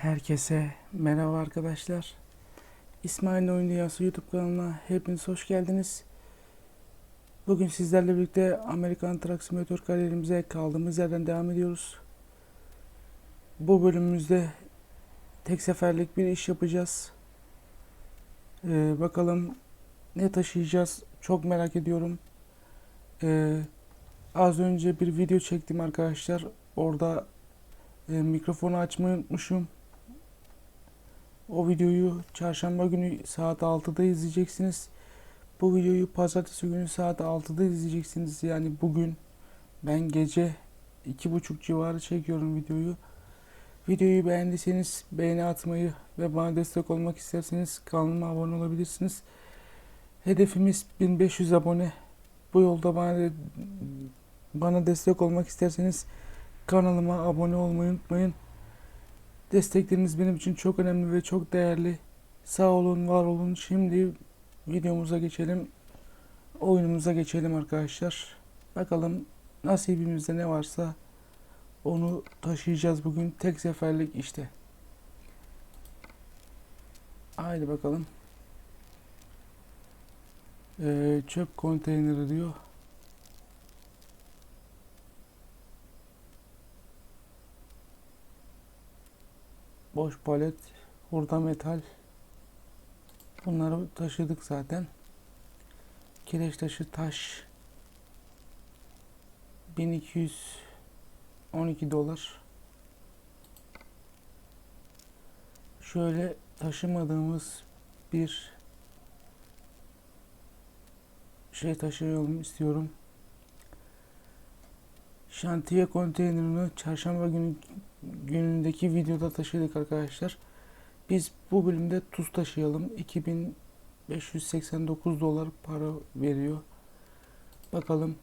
Herkese merhaba arkadaşlar. İsmail'in Oyun Dünyası YouTube kanalına hepiniz hoş geldiniz. Bugün sizlerle birlikte Amerikan Truck Simulator kariyerimize kaldığımız yerden devam ediyoruz. Bu bölümümüzde tek seferlik bir iş yapacağız. Ee, bakalım ne taşıyacağız çok merak ediyorum. Ee, az önce bir video çektim arkadaşlar. Orada e, mikrofonu açmayı unutmuşum. O videoyu çarşamba günü saat 6'da izleyeceksiniz. Bu videoyu pazartesi günü saat 6'da izleyeceksiniz. Yani bugün ben gece 2.30 civarı çekiyorum videoyu. Videoyu beğendiyseniz beğeni atmayı ve bana destek olmak isterseniz kanalıma abone olabilirsiniz. Hedefimiz 1500 abone. Bu yolda bana bana destek olmak isterseniz kanalıma abone olmayı unutmayın. Destekleriniz benim için çok önemli ve çok değerli. Sağ olun, var olun. Şimdi videomuza geçelim. Oyunumuza geçelim arkadaşlar. Bakalım nasibimizde ne varsa onu taşıyacağız bugün. Tek seferlik işte. Haydi bakalım. Ee, çöp konteyneri diyor. Boş palet, hurda metal. Bunları taşıdık zaten. Kireç taşı taş. 1212 dolar. Şöyle taşımadığımız bir şey taşıyalım istiyorum. Şantiye konteynerini çarşamba günü günündeki videoda taşıdık arkadaşlar. Biz bu bölümde tuz taşıyalım. 2589 dolar para veriyor. Bakalım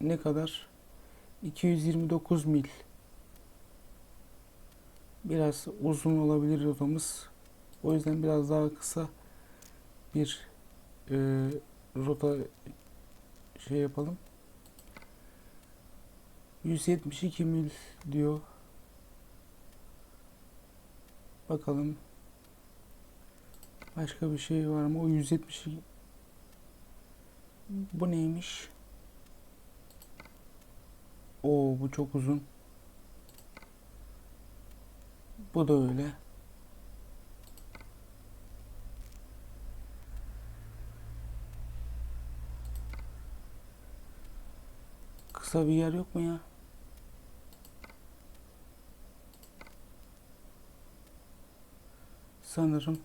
ne kadar? 229 mil. Biraz uzun olabilir rotamız. O yüzden biraz daha kısa bir e, rota şey yapalım. 172 mil diyor. Bakalım. Başka bir şey var mı? O 172 Bu neymiş? Oo bu çok uzun. Bu da öyle. Kısa bir yer yok mu ya? Sanırım.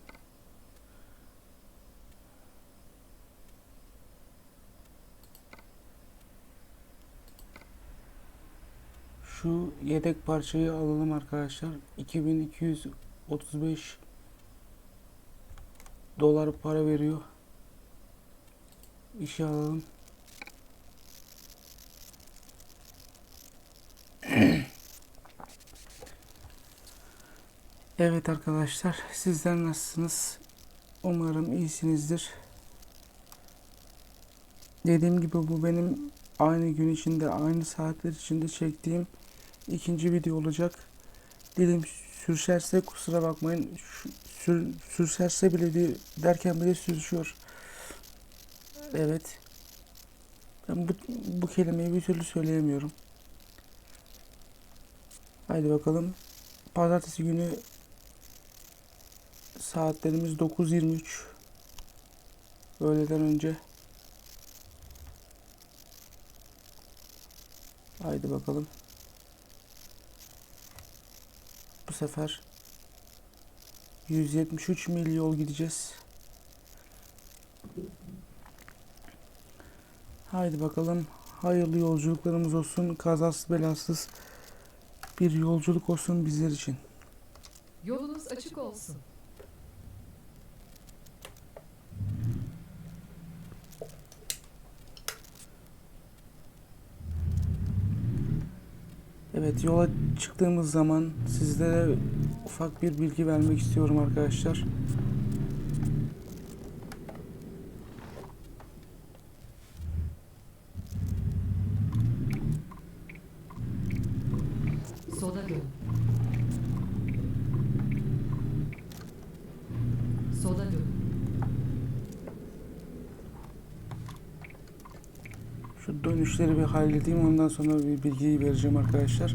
Şu yedek parçayı alalım arkadaşlar. 2235 dolar para veriyor. İşe alalım. Evet arkadaşlar, sizler nasılsınız? Umarım iyisinizdir. Dediğim gibi bu benim aynı gün içinde, aynı saatler içinde çektiğim ikinci video olacak. Dilim sürşerse kusura bakmayın. Sür, sürşerse bile di- derken bile sürüşüyor. Evet. Ben bu, bu kelimeyi bir türlü söyleyemiyorum. Haydi bakalım. Pazartesi günü Saatlerimiz 9.23. Öğleden önce. Haydi bakalım. Bu sefer 173 mil yol gideceğiz. Haydi bakalım. Hayırlı yolculuklarımız olsun. Kazasız belasız bir yolculuk olsun bizler için. Yolunuz açık olsun. Evet yola çıktığımız zaman sizlere ufak bir bilgi vermek istiyorum arkadaşlar. Sola dön. dönüşleri bir halledeyim ondan sonra bir bilgiyi vereceğim arkadaşlar.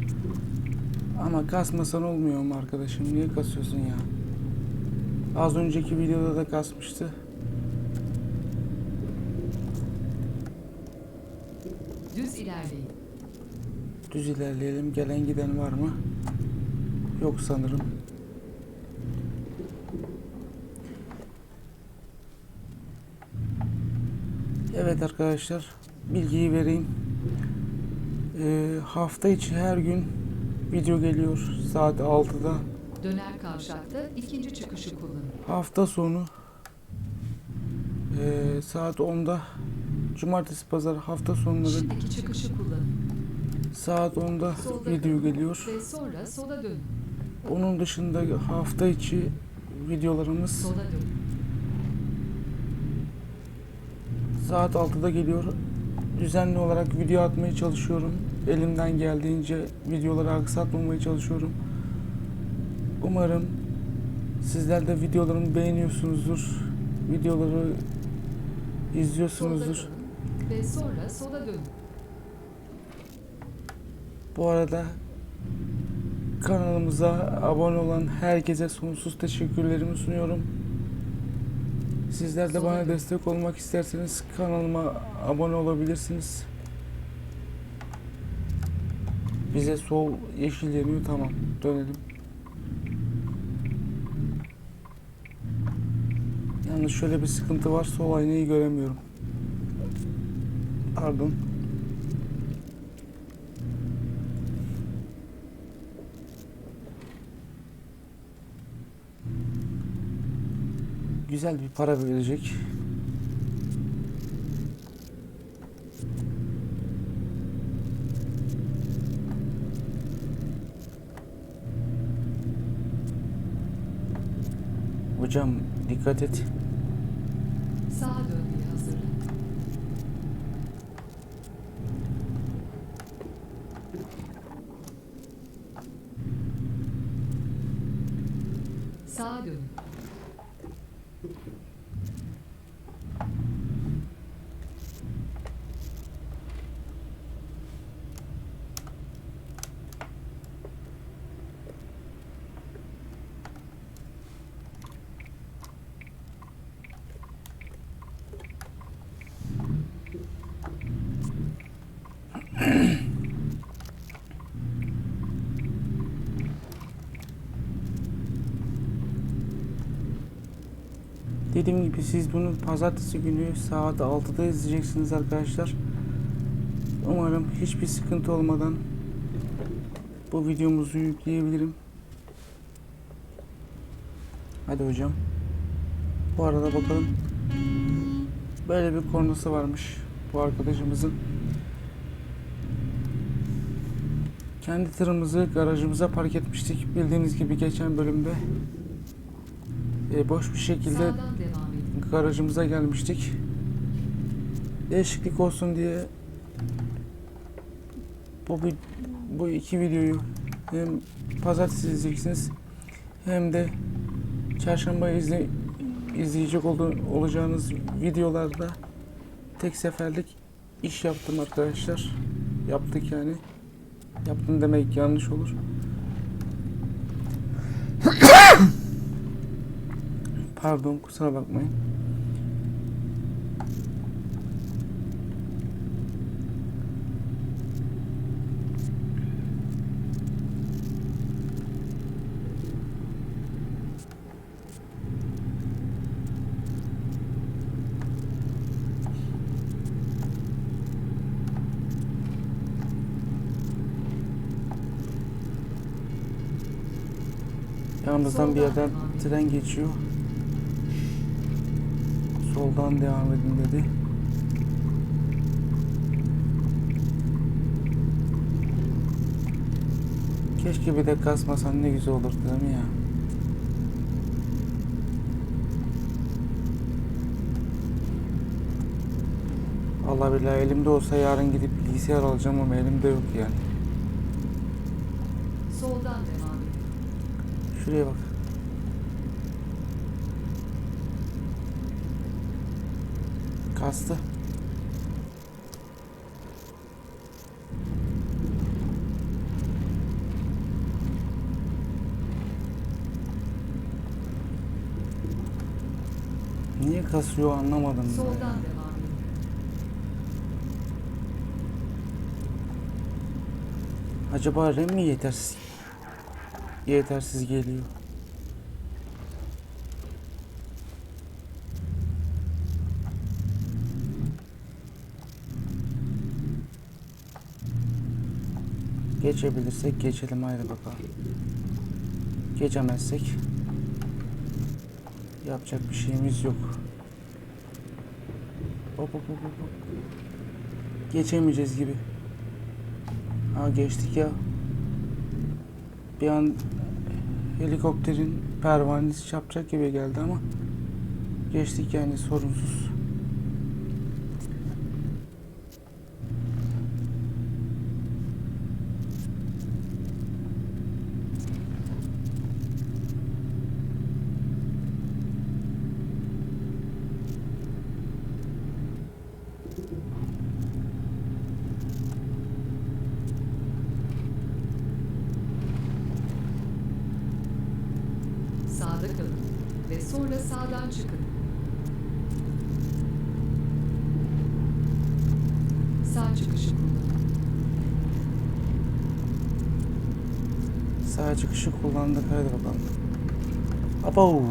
Ama kasmasan olmuyor mu arkadaşım? Niye kasıyorsun ya? Az önceki videoda da kasmıştı. Düz ilerleyin. Düz ilerleyelim. Gelen giden var mı? Yok sanırım. Evet arkadaşlar. Bilgiyi vereyim. Ee, hafta içi her gün video geliyor. Saat 6'da. Döner kavşakta ikinci çıkışı kullanın. Hafta sonu ee, saat 10'da. Cumartesi pazar hafta sonları Şimdiki çıkışı kullanın. saat 10'da Solda video kalın geliyor. Ve sonra sola dönün. Onun dışında hafta içi videolarımız Sola dönün. saat 6'da geliyor. Düzenli olarak video atmaya çalışıyorum. Elimden geldiğince videoları aksatmamaya çalışıyorum. Umarım sizler de videolarımı beğeniyorsunuzdur. Videoları izliyorsunuzdur. Ve sonra sola dönün. Bu arada kanalımıza abone olan herkese sonsuz teşekkürlerimi sunuyorum. Sizler de bana destek olmak isterseniz kanalıma abone olabilirsiniz. Bize sol yeşil yanıyor tamam dönelim. Yalnız şöyle bir sıkıntı var sol aynayı göremiyorum. Pardon. güzel bir para verecek. Hocam dikkat et. Sağa dönmeye hazırlanın. Sağa dönün. Dediğim gibi siz bunu pazartesi günü saat 6'da izleyeceksiniz arkadaşlar. Umarım hiçbir sıkıntı olmadan bu videomuzu yükleyebilirim. Hadi hocam. Bu arada bakalım. Böyle bir kornası varmış bu arkadaşımızın. Kendi tırımızı garajımıza park etmiştik. Bildiğiniz gibi geçen bölümde e, boş bir şekilde. Garajımıza gelmiştik. Değişiklik olsun diye bu bu iki videoyu hem pazartesi izleyeceksiniz hem de çarşamba izle, izleyecek oldu, olacağınız videolarda tek seferlik iş yaptım arkadaşlar. Yaptık yani. Yaptım demek yanlış olur. Pardon kusura bakmayın. Yanımızdan bir yerden tren geçiyor. Soldan devam edin dedi. Keşke bir de kasmasan ne güzel olurdu değil mi ya? Allah billahi elimde olsa yarın gidip bilgisayar alacağım ama elimde yok yani. Şuraya bak. Kastı. Niye kasıyor anlamadım. Soldan devam Acaba rem mi yetersiz? Yetersiz geliyor. Geçebilirsek geçelim haydi bakalım. Geçemezsek yapacak bir şeyimiz yok. Hop hop hop hop. Geçemeyeceğiz gibi. Ha geçtik ya. Bir an helikopterin pervanesi çarpacak gibi geldi ama geçtik yani sorunsuz. Sağda kalın ve sonra sağdan çıkın. Sağ çıkışı kullanın. Sağ çıkışı kullandık hadi bakalım. Abo.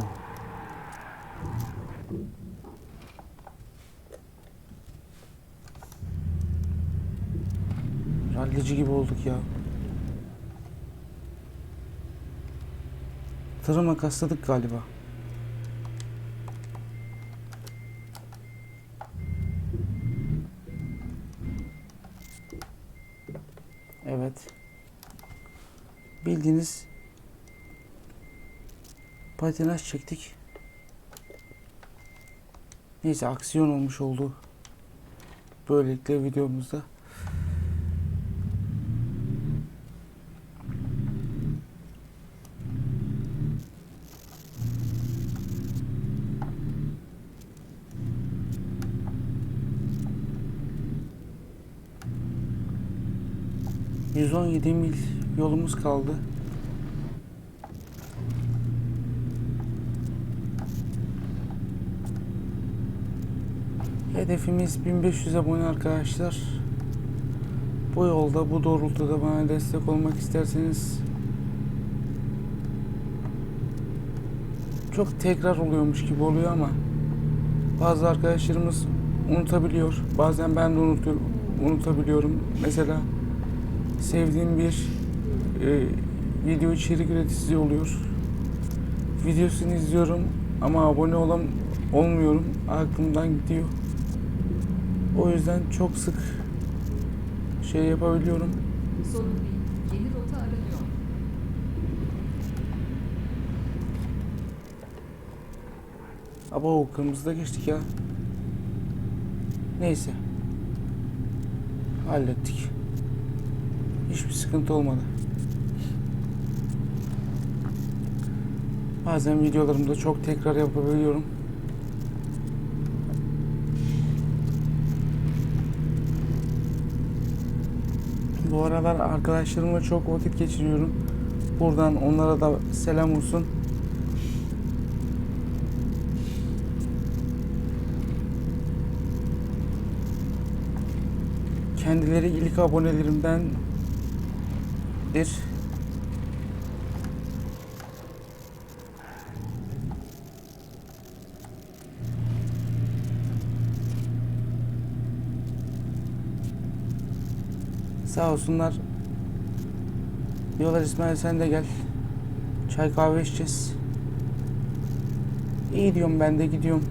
Rallici gibi olduk ya. Tırı makasladık galiba. Evet. Bildiğiniz patinaj çektik. Neyse aksiyon olmuş oldu. Böylelikle videomuzda. ...117 mil yolumuz kaldı. Hedefimiz 1500 abone arkadaşlar. Bu yolda, bu doğrultuda bana destek olmak isterseniz çok tekrar oluyormuş gibi oluyor ama bazı arkadaşlarımız unutabiliyor. Bazen ben de unutuyorum, unutabiliyorum. Mesela sevdiğim bir e, video içerik üreticisi oluyor. Videosunu izliyorum ama abone olam olmuyorum. Aklımdan gidiyor. O yüzden çok sık şey yapabiliyorum. Sorun değil. Yeni rota aranıyor. Abo kırmızıda geçtik ya. Neyse. Hallettik. Hiçbir sıkıntı olmadı. Bazen videolarımda çok tekrar yapabiliyorum. Bu aralar arkadaşlarımla çok vakit geçiriyorum. Buradan onlara da selam olsun. Kendileri ilk abonelerimdendir. Sağ olsunlar. Diyorlar İsmail sen de gel. Çay kahve içeceğiz. İyi diyorum ben de gidiyorum.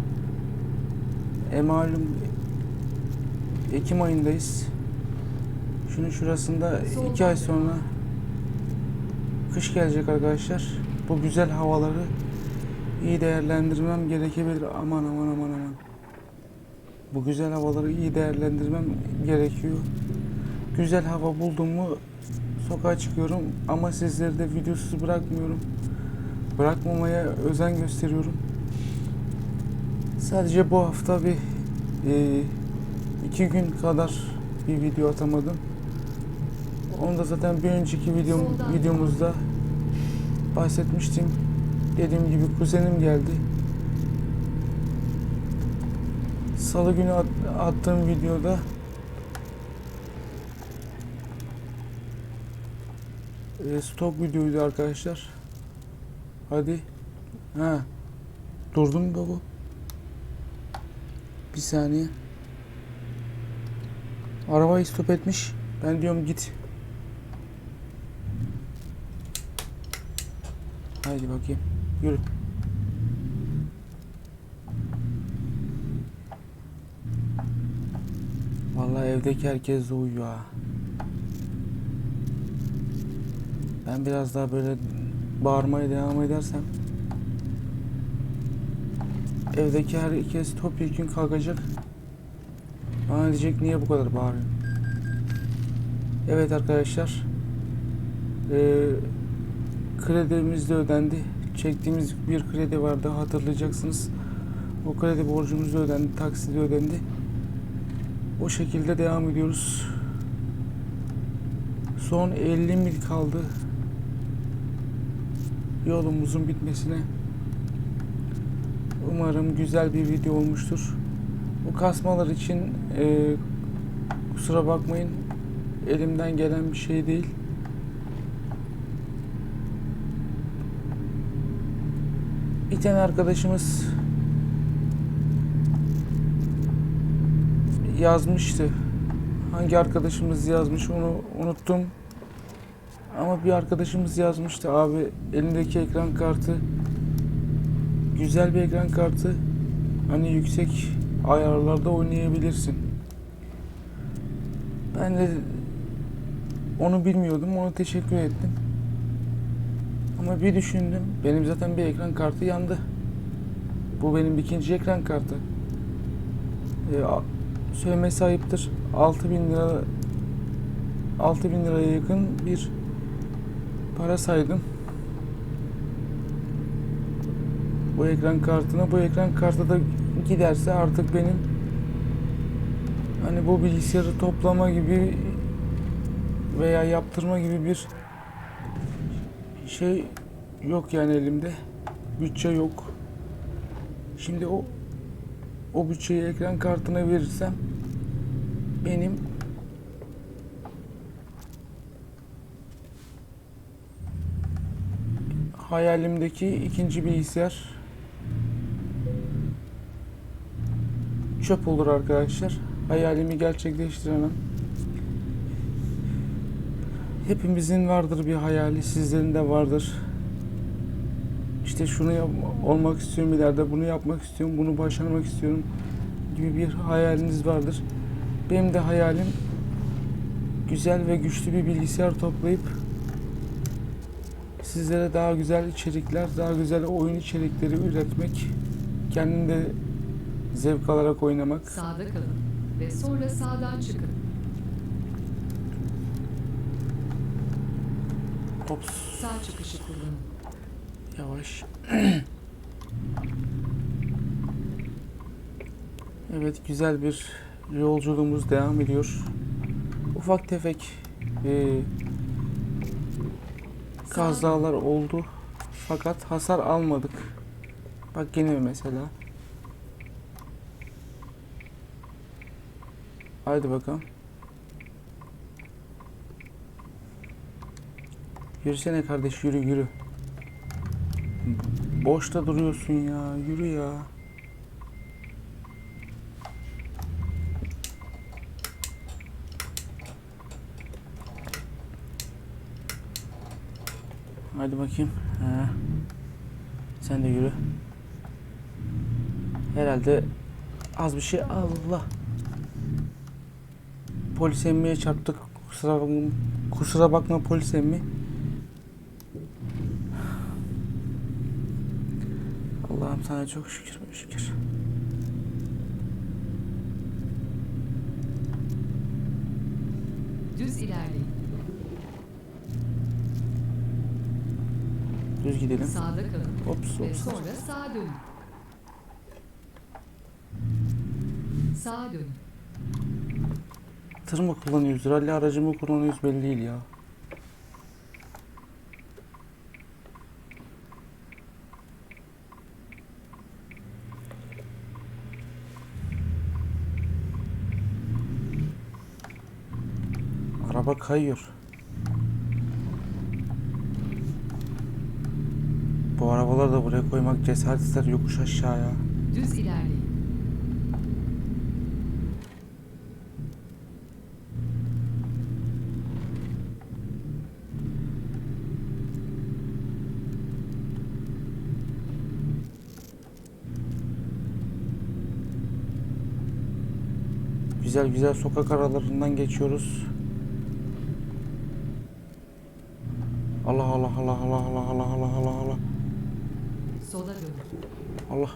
E malum Ekim ayındayız. Şunun şurasında iki ay sonra kış gelecek arkadaşlar. Bu güzel havaları iyi değerlendirmem gerekebilir. Aman aman aman aman. Bu güzel havaları iyi değerlendirmem gerekiyor. Güzel hava buldum mu sokağa çıkıyorum ama sizleri de videosuz bırakmıyorum. Bırakmamaya özen gösteriyorum. Sadece bu hafta bir e, iki gün kadar bir video atamadım. Onu da zaten bir önceki videom, videomuzda bahsetmiştim. Dediğim gibi kuzenim geldi. salı günü at- attığım videoda e, stok videoydu arkadaşlar. Hadi. Ha. Durdum mu baba? Bir saniye. Arabayı stop etmiş. Ben diyorum git. Haydi bakayım. Yürü. Vallahi evdeki herkes uyuyor. Ben biraz daha böyle bağırmaya devam edersem evdeki herkes topyekun kalkacak. Bana diyecek niye bu kadar bağırıyor. Evet arkadaşlar. Ee, kredimiz de ödendi. Çektiğimiz bir kredi vardı hatırlayacaksınız. O kredi borcumuz da ödendi, taksidi ödendi. O şekilde devam ediyoruz. Son 50 mil kaldı. Yolumuzun bitmesine. Umarım güzel bir video olmuştur. Bu kasmalar için e, kusura bakmayın. Elimden gelen bir şey değil. Bir tane arkadaşımız yazmıştı. Hangi arkadaşımız yazmış onu unuttum. Ama bir arkadaşımız yazmıştı abi elindeki ekran kartı güzel bir ekran kartı hani yüksek ayarlarda oynayabilirsin. Ben de onu bilmiyordum ona teşekkür ettim. Ama bir düşündüm benim zaten bir ekran kartı yandı. Bu benim ikinci ekran kartı. Ee, söylemesi ayıptır. 6000 lira 6000 liraya yakın bir para saydım. Bu ekran kartına bu ekran kartı da giderse artık benim hani bu bilgisayarı toplama gibi veya yaptırma gibi bir şey yok yani elimde. Bütçe yok. Şimdi o o bütçeyi ekran kartına verirsem benim hayalimdeki ikinci bilgisayar çöp olur arkadaşlar. Hayalimi gerçekleştiremem. Hepimizin vardır bir hayali, sizlerin de vardır. İşte şunu yap- olmak istiyorum ileride, bunu yapmak istiyorum, bunu başarmak istiyorum gibi bir hayaliniz vardır. Benim de hayalim güzel ve güçlü bir bilgisayar toplayıp sizlere daha güzel içerikler, daha güzel oyun içerikleri üretmek, kendim de zevk alarak oynamak. Sağda kalın ve sonra sağdan çıkın. Ops, Sağ çıkışı kullanın. yavaş. evet, güzel bir yolculuğumuz devam ediyor. Ufak tefek e, kazalar oldu. Fakat hasar almadık. Bak gene mesela. Haydi bakalım. Yürüsene kardeş yürü yürü. Boşta duruyorsun ya. Yürü ya. Hadi bakayım. Ha. Sen de yürü. Herhalde az bir şey Allah. Polis emmiye çarptık. Kusura kusura bakma polis emmi. Allah'ım sana çok şükür şükür. Düz ilerleyin. Düz gidelim. Sağda kalın Ops ve ops. sonra sağa dönün. Sağa mı kullanıyoruz? Rally aracı mı kullanıyoruz belli değil ya. Araba kayıyor. Bu arabaları da buraya koymak cesaret ister yokuş aşağıya. Düz ilerleyin. Güzel güzel sokak aralarından geçiyoruz. Allah.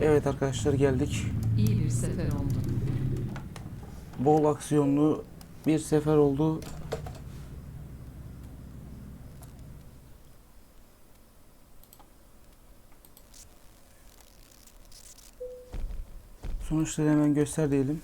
Evet arkadaşlar geldik. İyi bir sefer oldu. Bol aksiyonlu bir sefer oldu. Sonuçları hemen göster diyelim.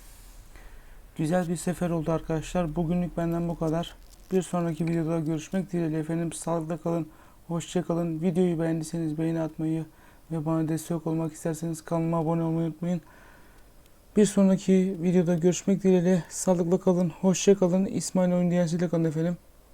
Güzel bir sefer oldu arkadaşlar. Bugünlük benden bu kadar. Bir sonraki videoda görüşmek dileğiyle efendim. Sağlıkla kalın. Hoşça kalın. Videoyu beğendiyseniz beğeni atmayı ve bana destek olmak isterseniz kanalıma abone olmayı unutmayın. Bir sonraki videoda görüşmek dileğiyle sağlıkla kalın, hoşça kalın. İsmail Oyun Dünyası ile kalın efendim.